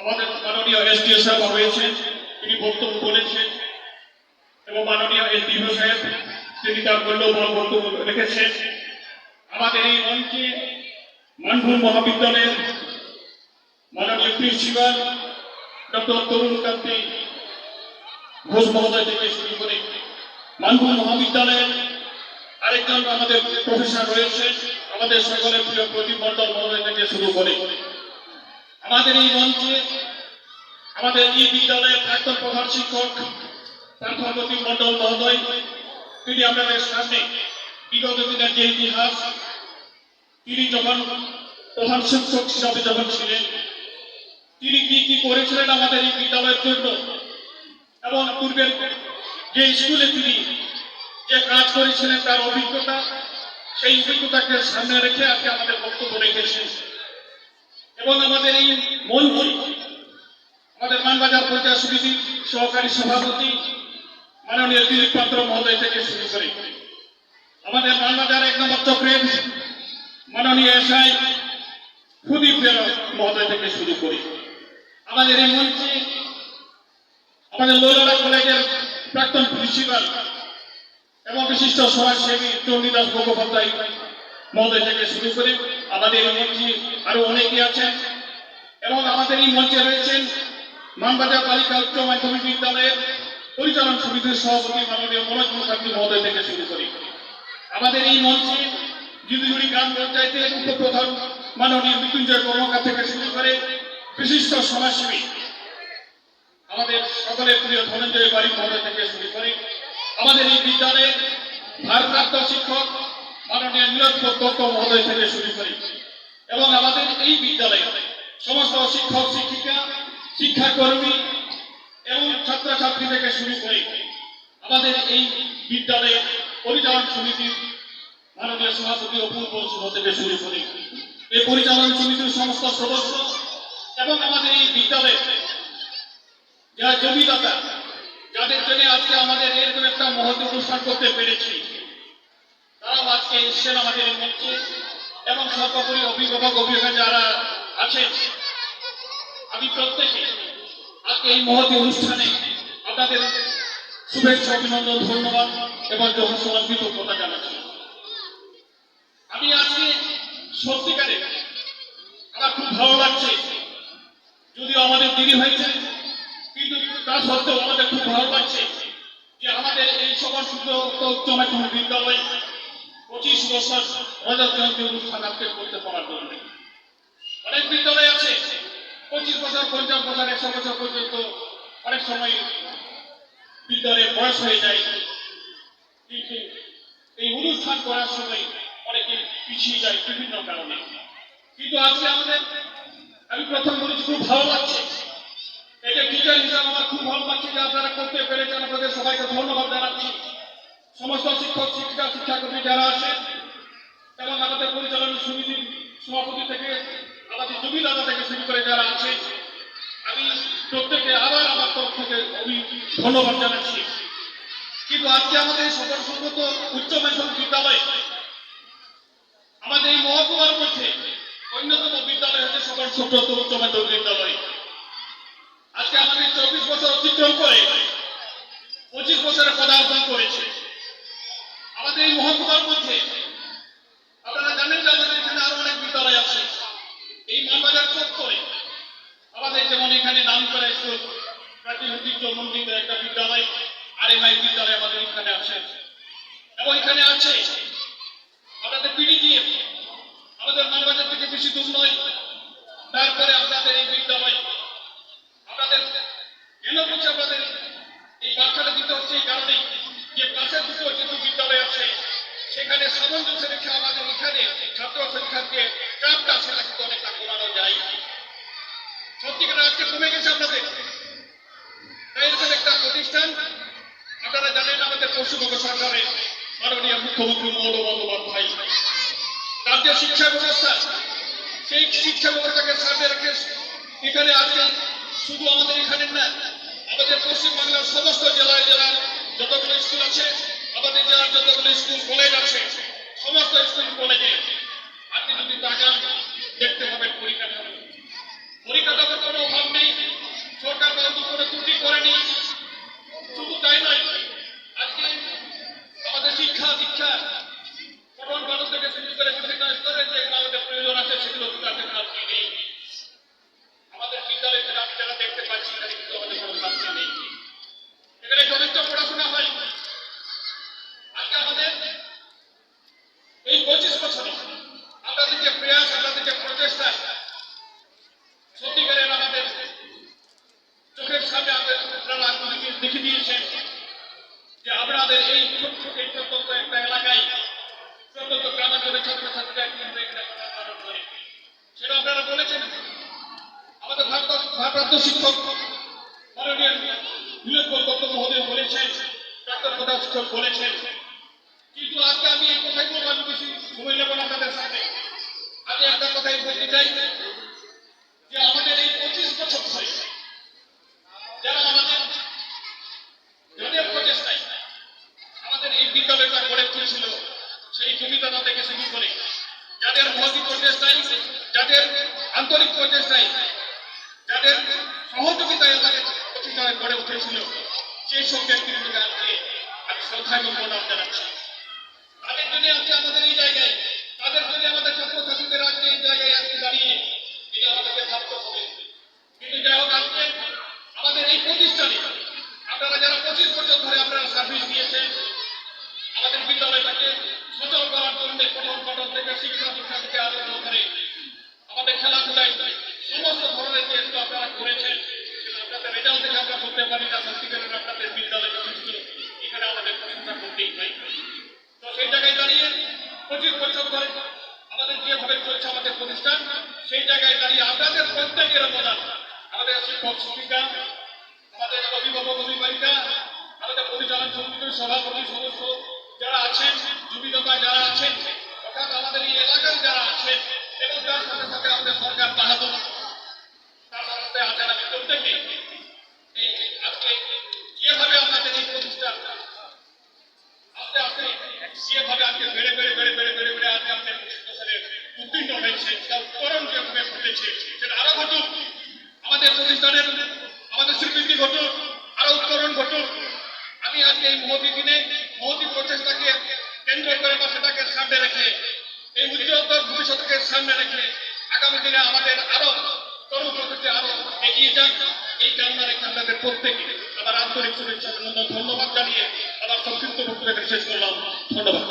আমাদের মাননীয় এসডিও সাহেব রয়েছেন তিনি বক্তব্য বলেছেন। এবং মাননীয় এসডিও সাহেব, তিনি তার মূল্যবান বক্তব্য রেখেছেন। আমাদের এই মঞ্চে মানভূম মহাবিদ্যালয়ের মাননীয় প্রিন্সিপাল ডক্টর তরুণ কান্তি ঘোষ মহোদয় থেকে শুরু করে মানভূম মহাবিদ্যালয়ের আরেকজন আমাদের প্রফেসর রয়েছে, আমাদের সকলের প্রিয় প্রদীপ মন্ডল মহোদয় থেকে শুরু করে। আমাদের এই মঞ্চে আমাদের এই বিদ্যালয়ের প্রাক্তন প্রধান শিক্ষক পার্থপতি মন্ডল মহোদয়, তিনি আপনাদের সামনে বিগত দিনের যে ইতিহাস, তিনি যখন প্রধান শিক্ষক হিসাবে যখন ছিলেন, তিনি কি কি করেছিলেন আমাদের এই বিদ্যালয়ের জন্য? এবং পূর্বের যে স্কুলে তিনি যে কাজ করেছিলেন তার অভিজ্ঞতা, সেই অভিজ্ঞতাকে সামনে রেখে আজকে আমাদের বক্তব্য রেখেছেন। এবং আমাদের এই মঞ্চে আমাদের মানবাজার পঞ্চায়েত সমিতির সহকারী সভাপতি মাননীয় দিলীপ পাত্র মহোদয় থেকে শুরু করে আমাদের মানবাজার এক নম্বর চক্রের মাননীয় এসআই সুদীপ মহোদয় থেকে শুরু করে আমাদের এই মঞ্চে আমাদের লোলারা কলেজের প্রাক্তন প্রিন্সিপাল এবং বিশিষ্ট সমাজসেবী চণ্ডীদাস মুখোপাধ্যায় মহোদয় থেকে শুরু করে আমাদের এই মঞ্চে আরও অনেকে আছেন এবং আমাদের এই মঞ্চে রয়েছেন মানবাজার বালিকা উচ্চ মাধ্যমিক বিদ্যালয়ের পরিচালন সমিতির সভাপতি মাননীয় মনোজ মুখার্জী মহোদয় থেকে শুরু করে। আমাদের এই মঞ্চে জিদুজুড়ি গ্রাম পঞ্চায়েতের উপপ্রধান মাননীয় মৃত্যুঞ্জয় কর্মকার থেকে শুরু করে বিশিষ্ট সমাজসেবী, আমাদের সকলের প্রিয় ধনঞ্জয় বাড়ি মহোদয় থেকে শুরু করে আমাদের এই বিদ্যালয়ের ভারপ্রাপ্ত শিক্ষক মাননীয় নীরজ দত্ত মহোদয় থেকে শুরু করে। এবং আমাদের এই বিদ্যালয়ে সমস্ত শিক্ষক, শিক্ষিকা, শিক্ষাকর্মী এবং ছাত্রছাত্রী থেকে শুরু করে আমাদের এই বিদ্যালয়ের পরিচালন সমিতির মাননীয় সভাপতি অপূর্ব শুভ থেকে শুরু করে। এই পরিচালন সমিতির সমস্ত সদস্য এবং আমাদের এই বিদ্যালয়ের যারা জমিদাতা, যাদের জন্য আজকে আমাদের এরকম একটা মহৎ অনুষ্ঠান করতে পেরেছি তারাও আজকে এসছেন আমাদের এই এবং সর্বোপরি অভিভাবক অভিভাবক যারা আছেন, আমি প্রত্যেকে আজকে এই মহৎ অনুষ্ঠানে আপনাদের শুভেচ্ছা, অভিনন্দন, ধন্যবাদ এবং জনসমান কৃতজ্ঞতা জানাচ্ছি। আমি আজকে সত্যিকারে আমার খুব ভালো লাগছে, যদিও আমাদের দেরি হয়েছে, কিন্তু তা সত্ত্বেও আমাদের খুব ভালো লাগছে যে আমাদের এই সবার শুধু উচ্চ মাধ্যমিক বিদ্যালয় পঁচিশ বছর অনুষ্ঠান আজকে করতে পারার জন্য অনেক বিদ্যালয় আছে। পঁচিশ বছর, পঞ্চাশ বছর, একশো বছর পর্যন্ত অনেক সময় বিদ্যালয়ের বয়স হয়ে যায়। কিন্তু এই অনুষ্ঠান করার সময় অনেকে পিছিয়ে যায় বিভিন্ন কারণে। কিন্তু আজকে আমাদের, আমি প্রথম বলেছি, খুব ভালো লাগছে। যে টিচার হিসাবে আমার খুব ভালো লাগছে যে আপনারা করতে পেরেছেন। আপনাদের সবাইকে ধন্যবাদ জানাচ্ছি। সমস্ত শিক্ষক, শিক্ষিকা, শিক্ষাকর্মী যারা আছেন এবং আমাদের পরিচালনা সমিতির সভাপতি থেকে, আমাদের জমিদাতা থেকে শুরু করে যারা আছে আমি প্রত্যেকে আবার আমার তরফ থেকে আমি ধন্যবাদ জানাচ্ছি। কিন্তু আজকে আমাদের সকল সুব্রত উচ্চ মাধ্যমিক বিদ্যালয়, আমাদের এই মহকুমার মধ্যে অন্যতম বিদ্যালয় হচ্ছে সকল সুব্রত উচ্চ মাধ্যমিক বিদ্যালয়। আজকে আমাদের চব্বিশ বছর অতিক্রম করে পঁচিশ বছরে পদার্পণ করেছে আমাদের এই মহকুমার মধ্যে আপনারা জানেন যে আমাদের এখানে আরও অনেক বিদ্যালয় আছে এই মানবাজার চত্বরে আমাদের যেমন এখানে নাম করা স্কুল প্রাচীন ঐতিহ্য মন্ডিত একটা বিদ্যালয় আর এম আই বিদ্যালয় আমাদের এখানে আছে। এবং এখানে আছে আমাদের পিডিজিএফ। আমাদের মানবাজার থেকে বেশি দূর নয়। তারপরে আপনাদের এই বিদ্যালয়। আপনাদের কেন বলছে আপনাদের এই বার্তাটা দিতে হচ্ছে এই কারণে যে পাশের দুটো যেহেতু বিদ্যালয় আছে, সেখানে সামঞ্জস্য রেখে আমাদের এখানে ছাত্র সংখ্যার যে চাপটা সেটা কিন্তু অনেকটা কমানো যায়। সত্যিকার আজকে কমে গেছে আপনাদের? এরকম একটা প্রতিষ্ঠান, আপনারা জানেন আমাদের পশ্চিমবঙ্গ সরকারের মাননীয় মুখ্যমন্ত্রী মমতা বন্দ্যোপাধ্যায় তার শিক্ষা ব্যবস্থা, সেই শিক্ষা ব্যবস্থাকে সামনে রেখে এখানে আজকে শুধু আমাদের এখানে না, আমাদের পশ্চিমবাংলার সমস্ত জেলায় জেলার যতগুলো স্কুল আছে, আমাদের জেলার যতগুলো স্কুল কলেজ আছে, সমস্ত স্কুল কলেজে আপনি যদি তাকান দেখতে পাবেন পরিকাঠামো পরিকাঠামোর কোনো অভাব নেই সেই প্রত্যন্ত একটা এলাকায় প্রত্যন্ত গ্রামাঞ্চলের ছাত্রছাত্রীরা কিন্তু এখানে পড়ার পালন করে সেটা আপনারা বলেছেন আমাদের ভারপ্রাপ্ত শিক্ষক দত্ত মহোদয় বলেছেন ডাক্তার প্রধান শিক্ষক বলেছেন। কিন্তু আজকে আমি এই কথাই বলব, আমি বেশি সময় নেব না আপনাদের সাথে। আমি একটা কথাই বলতে চাই, যে আমাদের এই পঁচিশ বছর ধরে যারা আমাদের যাদের প্রচেষ্টায় আমাদের এই বিদ্যালয়টা গড়ে তুলেছিল, সেই জমিদাতা থেকে শুরু করে, যাদের মহতি প্রচেষ্টায়, যাদের আন্তরিক প্রচেষ্টায় যাদের সহযোগিতায় আমাদের প্রতিষ্ঠানে গড়ে উঠেছিল, সেই সব ব্যক্তিগুলোকে আজকে আমি শ্রদ্ধা এবং প্রণাম জানাচ্ছি। তাদের জন্য আজকে আমাদের এই জায়গায়, তাদের জন্য আমাদের ছাত্রছাত্রীদের আজকে এই জায়গায় আজকে দাঁড়িয়ে এটা আমাদেরকে ভাবতে হবে। কিন্তু যাই হোক, আজকে আমাদের এই প্রতিষ্ঠানে আপনারা যারা পঁচিশ বছর ধরে আপনারা সার্ভিস দিয়েছেন, আমাদের বিদ্যালয়টাকে সচল করার জন্য পঠন পাঠন থেকে শিক্ষা দীক্ষা থেকে আরম্ভ করে আমাদের খেলাধুলায় সমস্ত ধরনের যেগুলো আপনারা করেছেন সেটা আপনাদের রেজাল্ট থেকে আমরা বলতে পারি না সত্যিকারের আপনাদের বিদ্যালয় যথেষ্ট এখানে আমাদের প্রশংসা করতেই হয় তো সেই জায়গায় দাঁড়িয়ে পঁচিশ বছর ধরে আমাদের চলছে আমাদের প্রতিষ্ঠান। সেই জায়গায় দাঁড়িয়ে আপনাদের প্রত্যেকের অবদান। আমাদের শিক্ষক শিক্ষিকা, আমাদের অভিভাবক অভিভাবিকা আমাদের পরিচালন সমিতির সভাপতি সদস্য যারা আছেন জমিদাতা যারা আছেন, অর্থাৎ আমাদের এই এলাকার যারা আছেন, এবং তার সাথে সাথে আমাদের সরকার বাহাদুর তার সাথে আছেন আমি প্রত্যেকে এই আজকে যেভাবে আমাদের এই প্রতিষ্ঠান আস্তে আস্তে যেভাবে আজকে বেড়ে বেড়ে বেড়ে বেড়ে বেড়ে বেড়ে আজকে আমাদের হয়েছে সেটা উত্তরণ যেভাবে ঘটেছে সেটা আরও ঘটুক, আমাদের প্রতিষ্ঠানের, আমাদের স্বীকৃতি ঘটুক, আরও উত্তরণ ঘটুক, আমি আজকে এই মহতি দিনে, মহতি প্রচেষ্টাকে কেন্দ্র করে বা সেটাকে সামনে রেখে, এই উজ্জ্বলতর ভবিষ্যৎকে সামনে রেখে, আগামী দিনে আমাদের আরও তরুণ প্রকৃতি আরও এগিয়ে যাক, এই কামনা রেখে প্রত্যেকে আমার আন্তরিক শুভেচ্ছা ধন্যবাদ জানিয়ে আমার সংক্ষিপ্ত বক্তব্য শেষ করলাম। ধন্যবাদ।